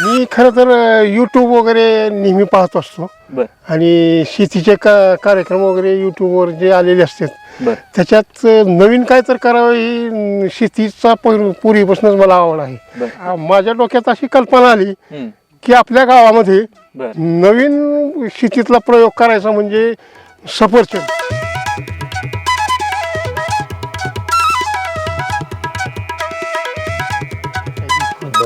मी खरं तर यूट्यूब वगैरे नेहमी पाहत असतो. बर. आणि शेतीचे का कार्यक्रम वगैरे यूट्यूबवर जे आलेले असतात बर. त्याच्यात नवीन काय तर करावं ही शेतीचा पूर्वी- पूर्वीपासूनच मला आवड आहे. बर. आ, माझ्या डोक्यात अशी कल्पना आली हम्म. की आपल्या गावामध्ये बर. नवीन शेतीतला प्रयोग करायचा म्हणजे सफरचंद.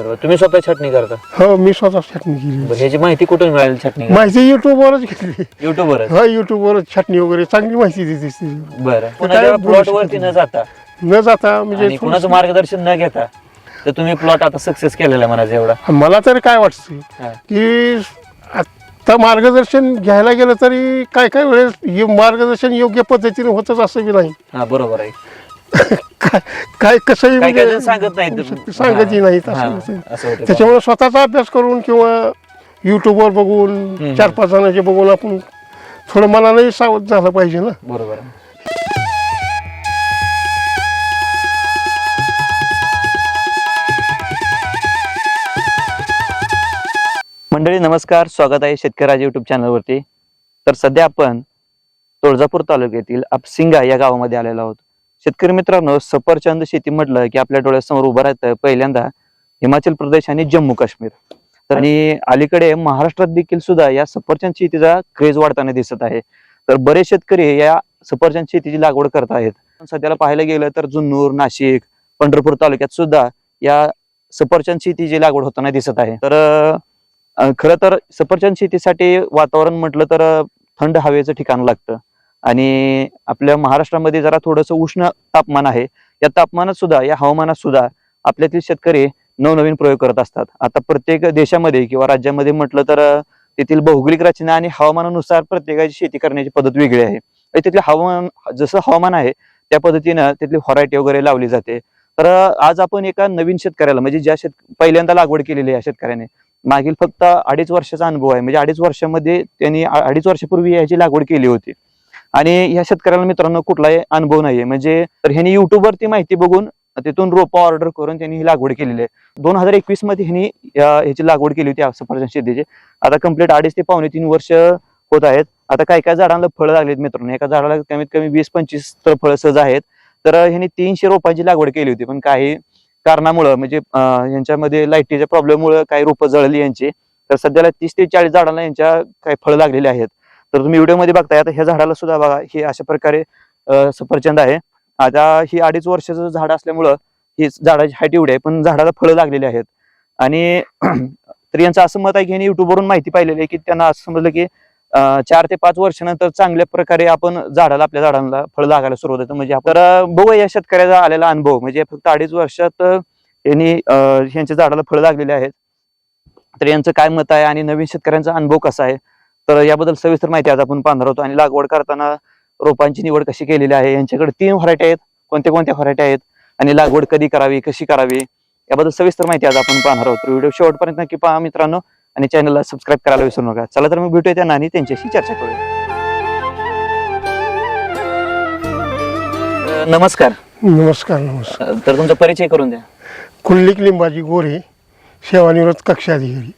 बरोबर तुम्ही स्वतः छटणी करता? हो मी स्वतः छटणी केली. बरं ह्याची माहिती कुठून मिळाली छटणी माहिती युट्यूबवरच घेतली युट्यूबवरच हा युट्यूबवरच छटणी वगैरे चांगली माहिती देते ती. बरं. काय कुणाच्या बोलू प्लॉट शकत वरती न नाही. जाता? न जाता म्हणजे आणि कुणाचं थोडंसं- मार्गदर्शन न घेता तर तुम्ही प्लॉट आता सक्सेस केलेला आहे म्हणायचं एवढा. मला तर काय वाटतं हा. की आता मार्गदर्शन घ्यायला गेलं तरी काय काय वेळेस हे मार्गदर्शन योग्य पद्धतीने होतच असं बी नाही. हा बरोबर आहे. काय काय कसंही काही म्हणजे सांगत नाहीत सांगतही हा. नाहीत हा, असं होतं. त्याच्यामुळे स्वतःचा अभ्यास करून किंवा युट्यूबवर बघून. चार पाच जणांचे बघून आपण थोडं मनालाही सावध झालं पाहिजे ना बरोबर आहे. मंडळी नमस्कार स्वागत आहे शेतकऱ्याच्या युट्यूब चॅनलवरती तर सध्या आपण तुळजापूर तालुक्यातील अपसिंगा या गावामध्ये आलेलो आहोत शेतकरी मित्रांनो सफरचंद शेती म्हटलं की आपल्या डोळ्यासमोर उभं राहतं पहिल्यांदा हिमाचल प्रदेश आणि जम्मू काश्मीर. तर आणि अलीकडे महाराष्ट्रात देखील सुद्धा या सफरचंद शेतीचा क्रेज वाढताना दिसत आहे. तर बरेच शेतकरी या सफरचंद शेतीची लागवड करत आहेत. सध्याला पाहायला गेलं तर जुन्नूर नाशिक पंढरपूर तालुक्यात सुद्धा या सफरचंद शेतीची लागवड होताना दिसत आहे. तर खरं तर सफरचंद शेतीसाठी वातावरण म्हटलं तर थंड हवेचं ठिकाण लागतं. आणि आपल्या महाराष्ट्रामध्ये जरा थोडंसं उष्ण तापमान आहे. या तापमानात सुद्धा या हवामानात सुद्धा आपल्यातील शेतकरी नवनवीन प्रयोग करत असतात. आता प्रत्येक देशामध्ये किंवा राज्यामध्ये म्हटलं तर तेथील भौगोलिक रचना आणि हवामानानुसार प्रत्येकाची शेती करण्याची पद्धत वेगळी आहे. आणि तिथले हवामान जसं हवामान आहे त्या पद्धतीनं तिथली व्हरायटी वगैरे लावली जाते. तर आज आपण एका नवीन शेतकऱ्याला म्हणजे ज्या शेत पहिल्यांदा लागवड केलेली आहे या शेतकऱ्याने मागील फक्त अडीच वर्षाचा अनुभव आहे. म्हणजे अडीच वर्षामध्ये त्यांनी अडीच वर्षापूर्वी याची लागवड केली होती. आणि या शेतकऱ्याला मित्रांनो कुठलाही अनुभव नाहीये. म्हणजे तर ह्यांनी युट्यूबवरती माहिती बघून तिथून रोपं ऑर्डर करून त्यांनी ही लागवड केलेली आहे. दोन हजार एकवीसमध्ये ह्यांनी ह्याची लागवड केली होती सफरचंद शेतीची. आता कंप्लीट अडीच ते पावणे तीन वर्ष होत आहेत. आता काही काही झाडांना फळं लागलीत मित्रांनो? एका झाडाला कमीत कमी वीस पंचवीस तर फळं सहज आहेत. तर ह्यांनी तीनशे रोपांची लागवड केली होती. पण काही कारणामुळं म्हणजे यांच्यामध्ये लाईटीच्या प्रॉब्लेममुळे काही रोपं जळली यांची. तर सध्याला तीस ते चाळीस झाडांना यांच्या काही फळं लागलेली आहेत. तर तुम्ही व्हिडिओमध्ये बघताय आता ह्या झाडाला सुद्धा बघा हे अशा प्रकारे सफरचंद आहे. आता ही अडीच वर्षाचं झाड असल्यामुळं ही झाडाची हाईट एवढी आहे पण झाडाला फळं लागलेली आहेत. आणि तर यांचं असं मत आहे की यांनी युट्यूबवरून माहिती पाहिलेली आहे की त्यांना असं समजलं की चार ते पाच वर्षानंतर चांगल्या प्रकारे आपण झाडाला आपल्या झाडांना फळ लागायला सुरुवात होतं. म्हणजे तर बघू या शेतकऱ्याचा आलेला अनुभव. म्हणजे फक्त अडीच वर्षात यांनी यांच्या झाडाला फळ लागलेले आहेत. तर यांचं काय मत आहे आणि नवीन शेतकऱ्यांचा अनुभव कसा आहे? तर याबद्दल सविस्तर माहिती आज आपण पाहणार आहोत आणि लागवड करताना रोपांची निवड कशी केलेली आहे? यांच्याकडे तीन व्हरायटी आहेत. कोणत्या कोणत्या व्हरायटी आहेत? आणि लागवड कधी करावी? कशी करावी? याबद्दल सविस्तर माहिती आज आपण पाहणार आहोत. व्हिडिओ शेवटपर्यंत नक्की पहा मित्रांनो. आणि चॅनलला सबस्क्राईब करायला विसरू नका. चला तर मग भेटूया त्यांना आणि त्यांच्याशी चर्चा करूया. नमस्कार. नमस्कार नमस्कार. तर तुमचा परिचय करून द्या. कुंडलिक लिंबाजी गोरे सेवानिवृत्त कक्षाधिकारी.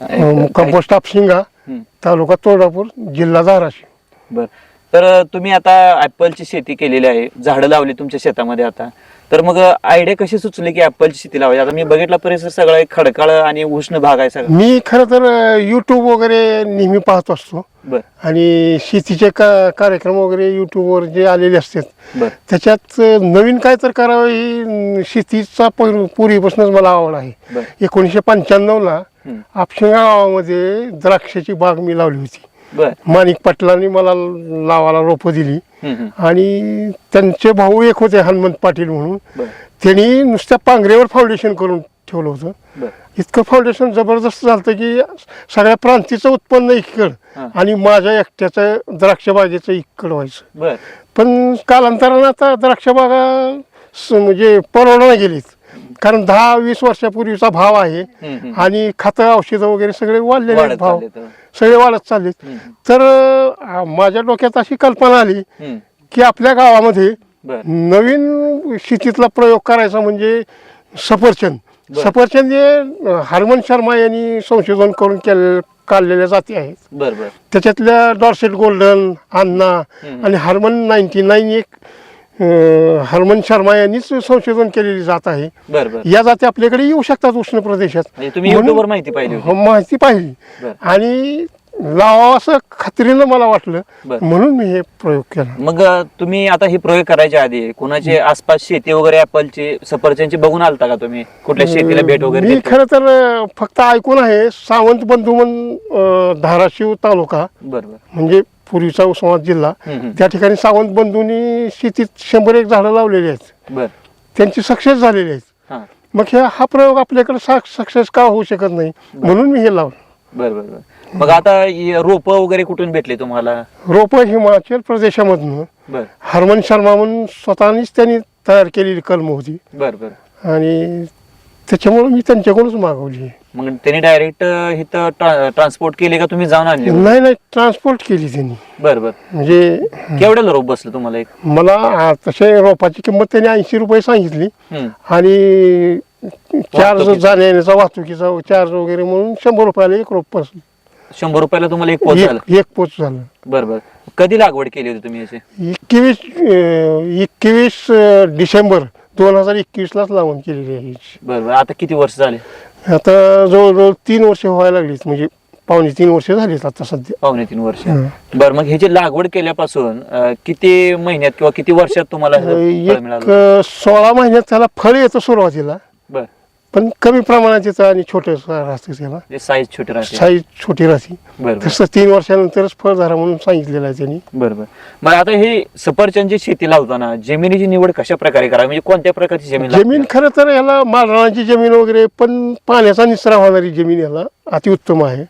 अं, मुक्काम पोस्ट शिंगा. तालुका तोंडापूर जिल्हा धाराशिव. बर. तर तुम्ही आता ऍपलची शेती केलेली आहे झाडं लावली तुमच्या शेतामध्ये आता. तर मग आयडिया कशी सुचली की ऍपलची शेती लावायची? आता मी बघितला परिसर सगळा एक खडकाळ आणि उष्ण भाग आहे सगळा. मी खरं तर यूट्यूब वगैरे नेहमी पाहत असतो. बर. आणि शेतीचे का कार्यक्रम वगैरे यूट्यूबवर जे आलेले असतात बर. त्याच्यात नवीन काय तर करावं ही शेतीचा पूर्वी- पूर्वीपासूनच मला आवड आहे. बर. एकोणीसशे पंच्याण्णवला. आपशिंगा गावामध्ये द्राक्षाची बाग मी लावली होती. बर. माणिक पाटलांनी मला लावायला रोपं दिली. आणि त्यांचे भाऊ एक होते हनुमंत पाटील म्हणून. त्यांनी नुसत्या पांघरेवर फाउंडेशन करून ठेवलं होतं. इतकं फाउंडेशन जबरदस्त झालं की सगळ्या प्रांतीचं उत्पन्न इकड. आणि माझ्या एकट्याचं द्राक्ष बागेचं इकड व्हायचं. पण कालांतरानं आता द्राक्ष बागा स- म्हणजे परवडा गेलीत. कारण दहा वीस वर्षापूर्वीचा भाव आहे. आणि खतं औषधं वगैरे सगळे वाढलेले आहेत वाढत भाव चालले तर. सगळे वाढत हम्म, तर अं, माझ्या डोक्यात अशी कल्पना आली हम्म. की आपल्या गावामध्ये बर नवीन शेतीतला प्रयोग करायचा म्हणजे सफरचंद. सफरचंद हे हरमन शर्मा यांनी संशोधन करून केले काढलेल्या जाती आहेत बर बर त्याच्यातल्या डॉर्सेट गोल्डन अन्ना. आणि हरमन नाईन्टी नाईन एक हरमन शर्मा यांनीच संशोधन केलेली जात आहे. या जाती आपल्याकडे येऊ शकतात उष्ण प्रदेशात. म्हणजे माहिती पाहिली हो, माहिती पाहिली. आणि लावावं असं खात्रीनं मला वाटलं. म्हणून मी हे प्रयोग केला. मग तुम्ही आता हे प्रयोग करायच्या आधी कुणाचे आसपास शेती वगैरे ऍपलची सफरचंदची बघून आलता का तुम्ही? कुठल्या शेतीला भेट वगैरे मी? खरं तर फक्त ऐकून आहे सावंत बंधू म्हणून अं, धाराशिव तालुका. बर बर. म्हणजे पूर्वीचा उस्मानाबाद जिल्हा. त्या ठिकाणी सावंत बंधूंनी शेतीत शंभर एक झाडं लावलेली आहेत. त्यांची सक्सेस झालेली आहेत. मग हे हा प्रयोग आपल्याकडे सक्सेस का होऊ शकत नाही? म्हणून मी हे लावलं. बर बर बर. मग आता रोप वगैरे कुठून भेटले तुम्हाला? रोप हिमाचल प्रदेशामधनं. हरमन शर्मा म्हणून स्वतःनीच त्यांनी तयार केलेली कलम होती. बर बर. आणि त्याच्यामुळे मी त्यांच्याकडूनच मागवली. मग त्यांनी डायरेक्ट इथं ट्रान्सपोर्ट केले का तुम्ही जाऊन आणले नाही नाही ट्रान्सपोर्ट केली त्यांनी. बर बर. म्हणजे केवढ्याला रोप बसलं तुम्हाला एक? मला आ, तसे रोपाची किंमत त्यांनी ऐंशी रुपये सांगितली. हम्म. आणि चार्ज वाहतुकीचा. जाण्या येण्याचा वाहतुकीचा चार्ज वगैरे म्हणून शंभर रुपयाला एक रोप बसलं. शंभर रुपयाला तुम्हाला एक पोच झालं? एक एक पोच झालं. बर बर. कधी लागवड केली होती तुम्ही याची? एकवीस एकवीस डिसेंबर दोन हजार एकवीसलाच लावून केलेली आहे. बर बर. आता किती वर्ष झाले? आता जवळजवळ तीन वर्ष व्हायला लागलीत. म्हणजे पावणे तीन वर्ष झालीत आता सध्या. पावणे तीन वर्ष. बर मग ह्याची लागवड केल्यापासून अं, किती महिन्यात किंवा किती वर्षात तुम्हाला फळ एक मिळालं? सोळा महिन्यात त्याला फळ येतं सुरुवातीला. पण कमी प्रमाणात येतं आणि छोटं राहतं त्याला. साईज छोटी राहते. साईज छोटी राहते. तसं तीन वर्षानंतरच फळधारा म्हणून सांगितलेलं आहे त्यांनी. बर बर मग आता हे सफरचंदची शेती लावताना जमिनीची निवड कशा प्रकारे करावी? म्हणजे कोणत्या प्रकारची जमीन लागते? जमीन खरं तर याला मालरानाची जमीन वगैरे पण पाण्याचा निचरा होणारी जमीन याला अतिउत्तम आहे.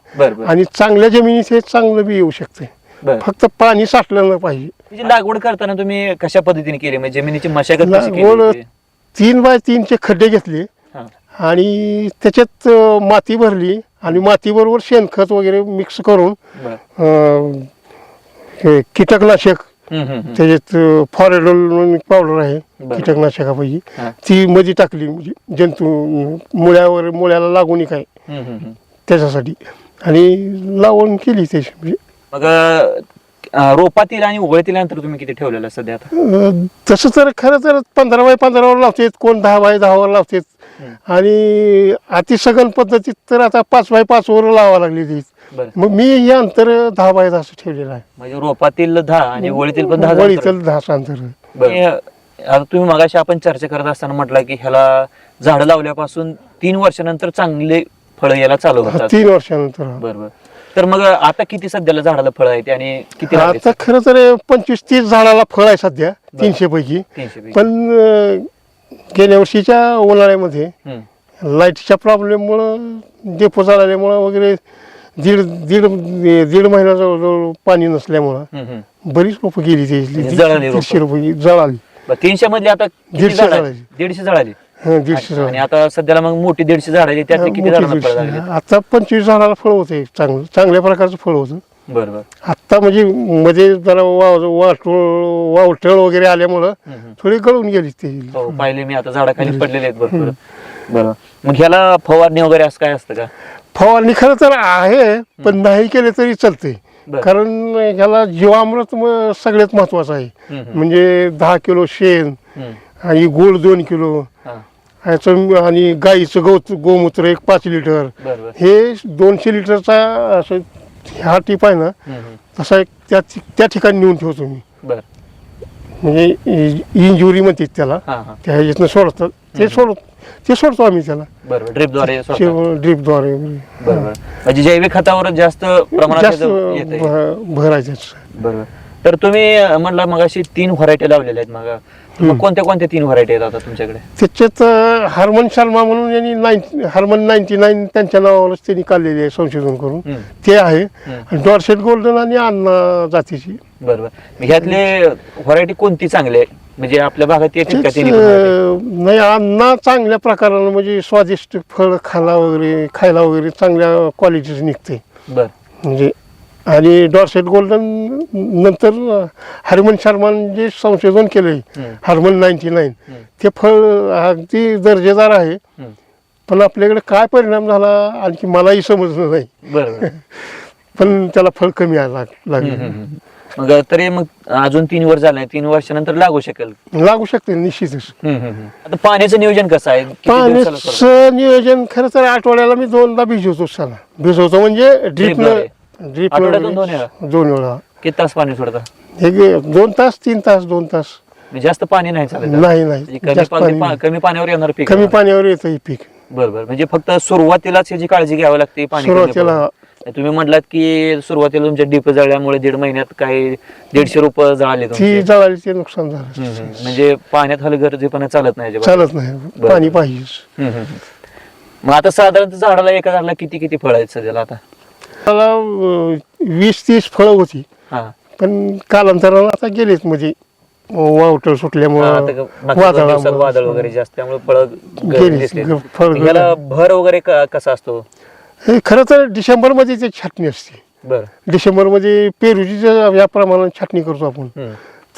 आणि चांगल्या जमिनीत हे चांगलं बी येऊ शकते. बर. फक्त पाणी साठलं पाहिजे. त्याची लागवड करताना तुम्ही कशा पद्धतीने केली? म्हणजे जमिनीची मशागत कशी केली? लागवड होती? तीन बाय तीनचे खड्डे घेतले. आणि त्याच्यात अं, माती भरली आणि मातीबरोबर शेणखत वगैरे मिक्स करून बर अं, हे कीटकनाशक हम्म, हम्म, हम्म. त्याच्यात फॉरेडोल म्हणून पावडर आहे बरं. कीटकनाशकापैकी हा. ती मध्ये टाकली म्हणजे जंतू मुळ्यावर मुळ्याला लागून काय हम्म, हम्म, हम्म. त्याच्यासाठी आणि लावण केली त्याची म्हणजे मग अं, रोपातील आणि उगळतील अंतर तुम्ही किती ठेवलेलं सध्या आता अं, तसं तर खरं तर पंधरा बाय पंधरावर लावतात कोण दहा बाय दहावर लावतात. आणि अतिसघन पद्धतीत तर आता पाच बाय पाच वर लावा लागली ती. बरं. मग मी हे अंतर दहा बाय दहा असं ठेवलेलं आहे. म्हणजे रोपातील दहा आणि ओळीतील पण दहा अंतर. बरं. आता तुम्ही मगाशी आपण चर्चा करत असताना म्हटलं की ह्याला झाडं लावल्यापासून तीन वर्षानंतर चांगले फळं यायला चालू होतात. तीन वर्षानंतर बरोबर तर मग आता किती सध्याला झाडाला फळ आहेत आणि किती लागले? आता खरं तर पंचवीस तीस झाडाला फळ आहे सध्या तीनशे पैकी. तीनशे पैकी. पण अं, गेल्या वर्षीच्या उन्हाळ्यामध्ये हम्म. लाईटच्या प्रॉब्लेममुळं डेपो चालल्यामुळं वगैरे दीड दीड दीड महिना जवळजवळ पाणी नसल्यामुळं हम्म, हम्म. बरीच रोपं गेली त्याची जळाली रोपं. दीडशे रुपये जळाली बरं, तीनशे मधली आता किती दीडशे झाडं? झाडाची. दीडशे हं, दीडशे आणि. आता सध्याला मग मोठी दीडशे झाड आहेत त्यातले किती मोठी झाडांना दीडशे. लागले आता पंचवीस झाडाला फळ होते चांगलं चांगल्या प्रकारचं फळ होतं बरोबर. आत्ता म्हणजे मध्ये जरा वाव वाटोळ वावटळ वगैरे आल्यामुळं थोडी गळून गेली ते. हो पाहिले मी आता झाडाखाली पडलेले आहेत भरपूर. बरोबर मग ह्याला फवारणी वगैरे असं काय असतं का? फवारणी खरं तर आहे पण नाही केले तरी चालते बरं. कारण ह्याला जीवामृत म- सगळ्यात महत्वाचं आहे. हम्म. म्हणजे दहा किलो शेण हम्म. आणि गुळ दोन किलो. हा. ह्याचं आणि गाईचं गोमूत्र एक पाच लिटर. बरोबर हे दोनशे लिटरचा असं ह्या टीप आहे ना. तसा एक त्या त्या ठिकाणी नेऊन ठेवतो मी. बरं. म्हणजे इंजुरी म्हणतात त्याला. हा हा. त्या ह्याच्यातनं सोडतात ते सोड ते सोडतो आम्ही त्याला. बरोबर ड्रिपद्वारे ड्रीपद्वारे बरोबर. म्हणजे जैविक खतावर जास्त प्रमाणात जास्त त्याचं येतंय. भ- भरायचं बरोबर. तर तुम्ही अं, म्हणला मग अशी तीन व्हरायटी लावलेल्या आहेत मग. मग कोणत्या कोणत्या तीन व्हरायटी आहेत आता तुमच्याकडे? त्याच्यात अं, हार्मन शर्मा म्हणून यांनी नाईन हार्मन नाईन्टी नाईन त्यांच्या नावावरच त्यांनी काढलेली आहे संशोधन करून. हम्म. ते आहे. डॉर्सेट गोल्डन आणि अन्ना जातीची. बरोबर. मग ह्यातले व्हरायटी कोणती चांगली आहे म्हणजे आपल्या भागात येतील का तेच, तिन्ही पण variety? अं, नाही अन्ना चांगल्या प्रकारानं म्हणजे स्वादिष्ट फळ खायला वगैरे खायला वगैरे चांगल्या क्वालिटीचं निघते बर. म्हणजे आणि डॉर्सेट गोल्डन नंतर हरमन शर्मान जे संशोधन हम्म. Harman ninety nine. ते फळ अगदी दर्जेदार आहे. पण आपल्याकडे काय परिणाम झाला आणखी मलाही समजलं नाही. पण त्याला फळ कमी आला लागलं. मग तरी मग अजून तीन वर्ष झाले तीन वर्षानंतर लागू शकेल. लागू शकते निश्चितच. आता पाण्याचं नियोजन कसं आहे? पाण्याचं नियोजन खरं तर आठवड्याला मी दोनदा भिजवतो भिजवतो म्हणजे ड्रीपनं ड्रीप आठवड्यातून दोन वेळा? दोन वेळा किती तास पाणी सोडता एक दोन तास तीन तास दोन तास म्हणजे जास्त पाणी नाही चालत नाही म्हणजे नाही कमी जास्त पाणी पाणी पा- नाही. कमी पाण्यावर येणार पीक कमी पाण्यावर येतं हे पीक बरोबर म्हणजे फक्त सुरुवातीलाच याची काळजी घ्यावी लागते पाणी कमी सुरुवातीला पडलं. तुम्ही म्हटलात की सुरुवातीला तुमच्या डीप जळल्यामुळे दीड महिन्यात काही दीडशे रुपये जळाले ती तुमचे. जळाली ते नुकसान झालं हम्म, हम्म. म्हणजे पाण्यात हलगर्जीपणा चालत नाही अजिबात. चालत नाही पाणी हम्म, हम्म. मग आता साधारणतः झाडाला एका झाडाला किती किती फळ आहेत सध्याला आता मला वीस तीस फळं होती. पण कालांतरानं आता गेलेत म्हणजे वावटळ सुटल्यामुळं वादळामुळं. वादळ वगैरे जास्त त्यामुळे फळ गेली, ग- फळं याला भर वगैरे कसा असतो? हे खरं तर डिसेंबरमध्ये ते छाटणी असते. बर. डिसेंबरमध्ये पेरूची या प्रमाणात छाटणी करतो आपण.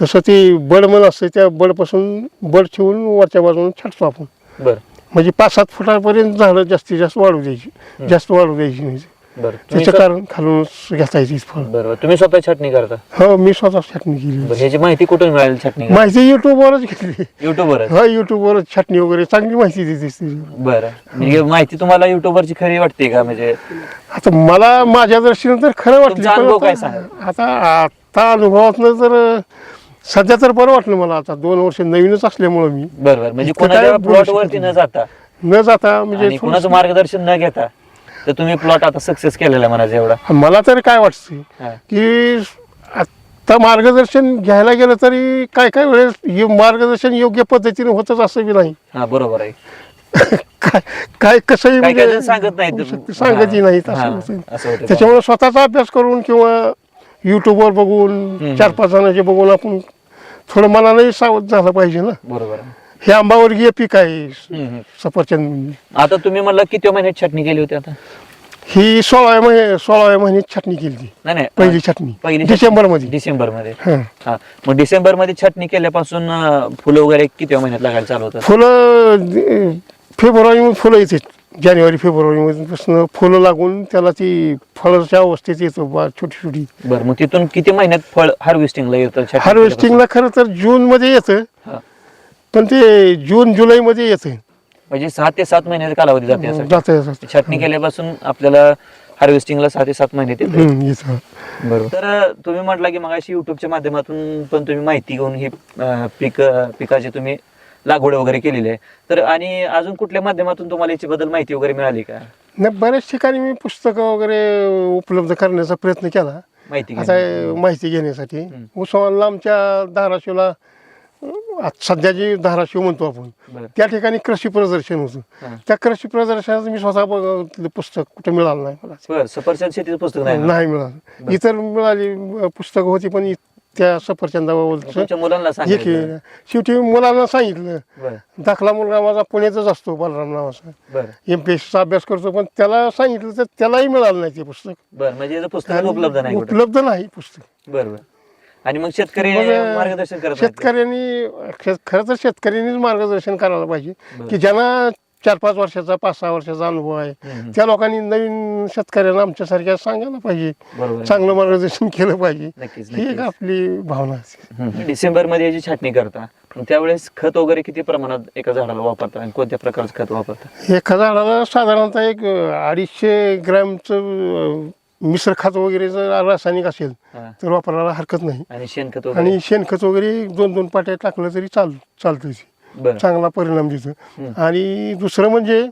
तसं ते बडमन असते त्या बडपासून बड ठेवून वरच्या बाजून छाटतो आपण. म्हणजे पाच सात फुटापर्यंत झाडं जास्तीत जास्त वाढू द्यायची जास्त वाढू द्यायची बर तुम्ही कारण खालूनच घेता येते फळ बरोबर तुम्ही स्वतः छाटणी करता? हो मी स्वतः छाटणी केली. बरं ह्याची माहिती कुठून मिळाली छाटणी माहिती युट्यूबवरच घेतली. युट्यूबवर हा युट्यूबवरच छाटणी वगैरे चांगली माहिती देते ती. बरं. म्हणजे माहिती तुम्हाला युट्यूबवरची खरी वाटते का? म्हणजे आता मला माझ्या दृष्टीनं तर खरं वाटलं तुमचा अनुभव आता- काय सांगा? आता आता अनुभवातनं तर सध्या तर बरं वाटलं मला आता. दोन वर्ष नवीनच असल्यामुळं मी. बरोबर म्हणजे इतकं कोणाच्या बोलू शकत न नाही. जाता? न जाता म्हणजे आणि कुणाचं मार्गदर्शन न घेता? तर तुम्ही प्लॉट आता सक्सेस केलेला आहे म्हणायचं एवढा मला तर काय वाटतं. की आता मार्गदर्शन घ्यायला गेलं तरी काय काय वेळेस हे मार्गदर्शन योग्य पद्धतीने होतच असं बी नाही हा बरोबर आहे काय काय कसंही म्हणजे सांगत हा. हा, होतं. असं होतं. त्याच्यामुळे स्वतःचा अभ्यास करून किंवा युट्यूबवर बघून. चार पाच जणांचे बघून आपण थोडं मनालाही सावध झालं पाहिजे ना बरोबर. हे आंबावर्गीय पीक आहे. हम्म. सफरचंद. आता तुम्ही म्हणला किती महिन्यात छाटणी केली होती आता? ही सोळाव्या महिने सोळाव्या महिन्यात छाटणी केली ती नाही नाही. पहिली छाटणी. पहिली डिसेंबरमध्ये डिसेंबरमध्ये हा. मग डिसेंबरमध्ये छाटणी केल्यापासून अं, फुलं वगैरे किती महिन्यात लागायला चालू होतं फुलं अं, फेब्रुवारी फुलं येते. जानेवारी फेब्रुवारी पासून फुलं लागून त्याला ती फळाच्या अवस्थेत येतो बा छोटी छोटी बरं मग तिथून किती महिन्यात फळ हार्वेस्टिंगला येतं छाटणी हार्वेस्टिंगला खरं तर जून मध्ये येतं. पण ते जून जुलै मध्ये येतं म्हणजे सहा ते सात महिन्यात कालावधी जाते यासाठी. जातं जातं. छाटणी केल्यापासून आपल्याला हार्वेस्टिंगला सहा ते सात महिने येते हम्म, येतं बरोबर तर तुम्ही म्हटला की मग अशी युट्यूबच्या माध्यमातून पण तुम्ही माहिती घेऊन ही अं, पीक पिकाची तुम्ही लागवड वगैरे केलेली आहे तर आणि अजून कुठल्या माध्यमातून तुम्हाला याच्याबद्दल माहिती वगैरे मिळाली का नाही बऱ्याच ठिकाणी मी पुस्तकं वगैरे उपलब्ध करण्याचा प्रयत्न केला माहिती आता? माहिती घेण्यासाठी. उस्मानला आमच्या धाराशिवला आज सध्या जी धाराशिव म्हणतो आपण. त्या ठिकाणी कृषी प्रदर्शन होतं. त्या कृषी प्रदर्शनात मी स्वतः बघितलं पुस्तक कुठे मिळालं नाही मला. सफरचंद शेतीचं पुस्तक नाही मिळालं. इतर मिळाली पुस्तकं होती पण त्या हे केलं शेवटी मुलांना सांगितलं. दाखला मुलगा माझा पुण्यातच असतो बलराम नावाचा. एम पी एस चा अभ्यास करतो पण त्याला सांगितलं तर त्यालाही मिळालं नाही ते पुस्तक. म्हणजे पुस्तक उपलब्ध नाही उपलब्ध नाही पुस्तक. बरं बरं. आणि मग शेतकरी मग, मार्गदर्शन करत नाहीत का? शेतकऱ्यांनी शेत- खरं तर शेतकऱ्यांनीच मार्गदर्शन करायला पाहिजे. की ज्यांना चार पाच वर्षाचा पाच सहा वर्षाचा अनुभव आहे. त्या लोकांनी नवीन शेतकऱ्यांना आमच्यासारख्या सांगायला पाहिजे आहे. चांगलं मार्गदर्शन केलं पाहिजे नक्कीच ही एक नक्कीच आपली भावना असते. डिसेंबरमध्ये याची छाटणी करता मग त्यावेळेस खत वगैरे किती प्रमाणात एका झाडाला वापरता आणि कोणत्या प्रकारचं खत वापरता एका झाडाला साधारणतः एक अं, अडीचशे ग्रॅमचं अं, मिश्र खत वगैरे जर रासायनिक असेल हा. तर वापरायला हरकत नाही. आणि शेणखत वगैरे? आणि शेणखत वगैरे दोन दोन पाट्या टाकलं तरी चाल चालतं ते. बरं. चांगला परिणाम देतं. आणि दुसरं म्हणजे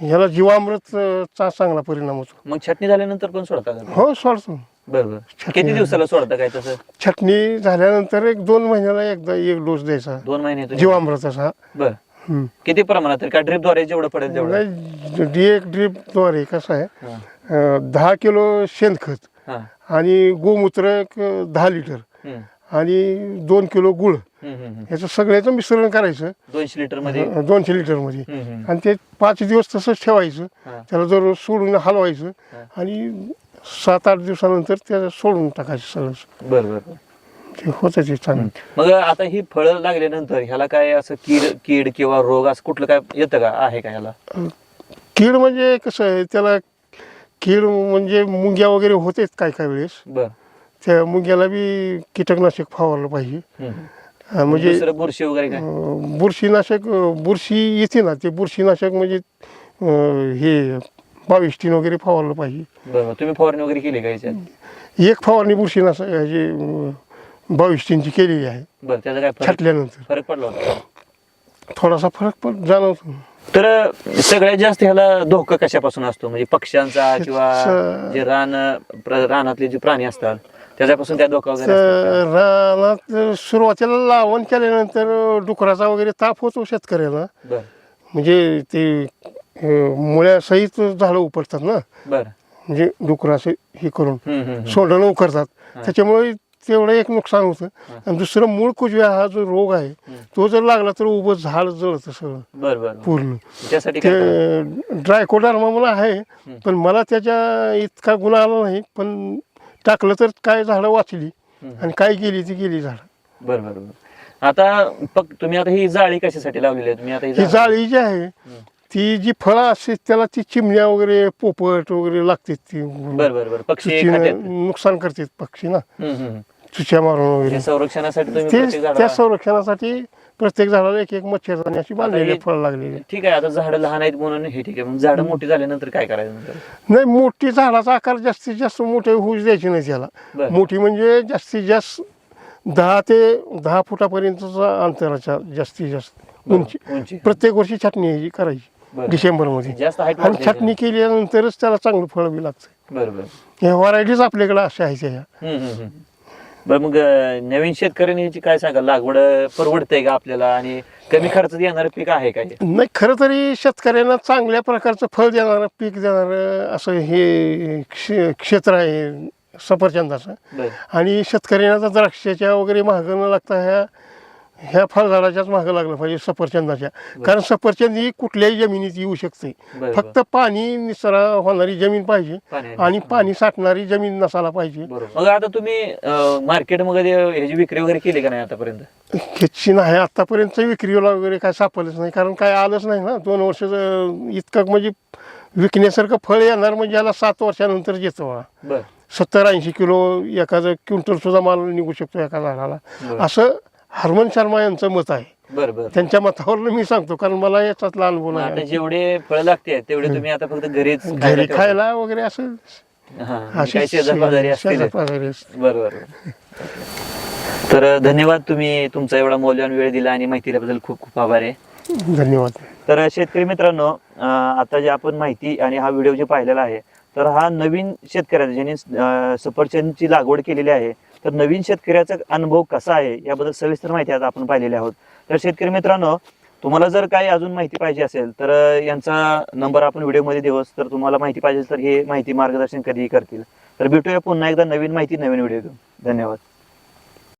ह्याला जीवामृत अं, चा चांगला परिणाम होतो. मग छाटणी झाल्यानंतर पण सोडता का? हो सोडतो. किती दिवसाला सोडता काय तसं? छटणी झाल्यानंतर एक दोन महिन्याला एकदा एक डोस द्यायचा. दोन महिने जीवामृताचा बरं. हम्म. किती प्रमाणात तर? का ड्रिपद्वारे जेवढं पडेल तेवढं? नाही, डी एक ड्रीपद्वारे कसं आहे हा. अं, दहा किलो शेणखत हा. आणि गोमूत्र एक दहा लिटर हम्म. आणि दोन किलो गुळ हम्म, हम्म, हम्म. याचं सगळ्याचं मिश्रण करायचं दोनशे लिटरमध्ये अं, दोनशे लिटरमध्ये हम्म, हम्म. आणि ते पाच दिवस तसंच ठेवायचं हा. त्याला दररोज सोडून हलवायचं हा. आणि सात आठ दिवसानंतर त्याला सोडून टाकायचं सगळं बरं बरं ते होतं ते चांगलं मग आता ही फळं लागल्यानंतर ह्याला काय असं कीड कीड किंवा रोग असं कुठलं काय येतं का आहे का ह्याला कीड म्हणजे कसं आहे त्याला कीड म्हणजे मुंग्या वगैरे होतेच काय काय वेळेस. बर. त्या मुंग्याला बी कीटकनाशक फवारलं पाहिजे. म्हणजे दुसरं बुरशी वगैरे काय? अं, बुरशीनाशक अं, बुरशी येते ना ते बुरशीनाशक म्हणजे अं, हे बावीस टीन वगैरे फवारलं पाहिजे. तुम्ही फवारणी वगैरे केली का याच्यात? एक फवारणी बुरशीनाशक ह्याची अं, बावीस टीनची केलेली आहे. बरं त्याचा काय फरक? छाटल्यानंतर. फरक पडला होता. थोडासा फरक पण जाणवतो. तर सगळ्यात जास्त ह्याला धोका कशापासून असतो म्हणजे पक्ष्यांचा किंवा जे रान रानातले जे प्राणी असतात त्याच्यापासून काय धोका वगैरे असतो रानात सुरुवातीला लावण केल्यानंतर डुकराचा वगैरे ताप होतो शेतकऱ्याला? बर म्हणजे ते अं, मुळ्यासहित झाडं उपटतात ना बर म्हणजे डुकराचे हे करून हम्म, हम्म, हम्म. सोंडणं उकरतात. त्याच्यामुळे तेवढं एक नुकसान होतं. आणि दुसरं मूळ कुजव्या हा जो रोग आहे तो जर लागला तर उभं झाड जळतं सगळं. बर बर बर. पूर्ण. त्यासाठी? ते ड्रायकोडार्मा मला आहे पण मला त्याच्या इतका गुन्हा आला नाही पण टाकलं तर काय झाडं वाचली. आणि काय गेली ती गेली झाडं. बर बर बर. आता फक्त तुम्ही आता ही जाळी कशासाठी लावलेली आहे? तुम्ही आता ही ही जाळी जी आहे ती जी फळं असते त्याला ती चिमण्या वगैरे पोपट वगैरे लागतात ती. बर बर बर. पक्षी चुचीनं नुकसान करतात पक्षी ना. हम्म, हम्म. चुच्या मारून वगैरे. हे संरक्षणासाठी तुम्ही ते प्रत्येक त्या झाडाला- संरक्षणासाठी प्रत्येक झाडाला एक एक मच्छरदाणी अशी बांधलेली हे- फळ लागलेली. ठीक आहे आता झाडं लहान आहेत म्हणून हे ठीक आहे मग झाडं मोठी झाल्यानंतर काय करायचं नंतर? नाही मोठी झाडाचा आकार जास्तीत जास्त मोठे होऊ द्यायची नाही त्याला. बर. मोठी म्हणजे जास्तीत जास्त दहा ते दहा फुटापर्यंतचा अंतराच्या जास्तीत जास्त उंची. उंची. प्रत्येक वर्षी छाटणी ह्याची करायची. डिसेंबरमध्ये. जास्त आणि छाटणी केल्यानंतरच त्याला चांगलं फळ बी लागतं बरोबर ह्या व्हरायटीज आपल्याकडे अशा आहेत ह्या. हम्म, हम्म, हम्म. बरं मग अं, नवीन शेतकऱ्यांनी याची काय सांगा लागवड परवडते का आपल्याला? आणि कमी खर्चात येणारं पीक आहे काय नाही खरं तरी शेतकऱ्यांना चांगल्या प्रकारचं फळ देणारं पीक देणारं असं हे क्षे क्षेत्र आहे सफरचंदाचं. बरं. आणि शेतकऱ्यांना तर द्राक्षाच्या वगैरे महाग न लागता ह्या ह्या फळझाडाच्याच महाग लागलं पाहिजे सफरचंदाच्या. कारण सफरचंद ही कुठल्याही जमिनीत येऊ शकते. फक्त पाणी निसरा होणारी जमीन पाहिजे आणि पाणी साठणारी जमीन नसायला पाहिजे. मग आता तुम्ही मार्केटमध्ये ह्याची विक्री वगैरे केली का नाही आतापर्यंत? ह्याची नाही आतापर्यंत विक्रीला वगैरे काय सापडलंच नाही. कारण काय आलंच नाही ना. दोन वर्ष इतकं म्हणजे विकण्यासारखं फळ येणार म्हणजे याला सात वर्षानंतर येतं सत्तर ऐंशी किलो एखादं क्विंटल सुद्धा माल निघू शकतो एका झाडाला. असं हरमन शर्मा यांचं मत आहे. बर बर. त्यांच्या मतावर मी सांगतो कारण मला याच्यातला अनुभव आता नाही जेवढे फळ लागते तेवढे तुम्ही आता फक्त घरीच घरी खायला वगैरे असं हा, असतील. असतील. बरोबर तर धन्यवाद तुम्ही तुमचा एवढा मौल्यवान वेळ दिला आणि माहिती दिल्याबद्दल खूप खूप आभार आहे. धन्यवाद. तर शेतकरी मित्रांनो अं, आता जे आपण माहिती आणि हा व्हिडिओ जे पाहिलेला आहे तर हा नवीन शेतकऱ्याचा ज्याने अं, सफरचंदची लागवड केलेली आहे तर नवीन शेतकऱ्याचा अनुभव कसा आहे याबद्दल सविस्तर माहिती आता आपण पाहिलेली आहोत. तर शेतकरी मित्रांनो तुम्हाला जर काही अजून माहिती पाहिजे असेल तर यांचा नंबर आपण व्हिडिओमध्ये देऊच तर तुम्हाला माहिती पाहिजे तर हे माहिती मार्गदर्शन कधीही करतील. तर भेटूया पुन्हा एकदा नवीन माहिती नवीन व्हिडिओ घेऊन. धन्यवाद.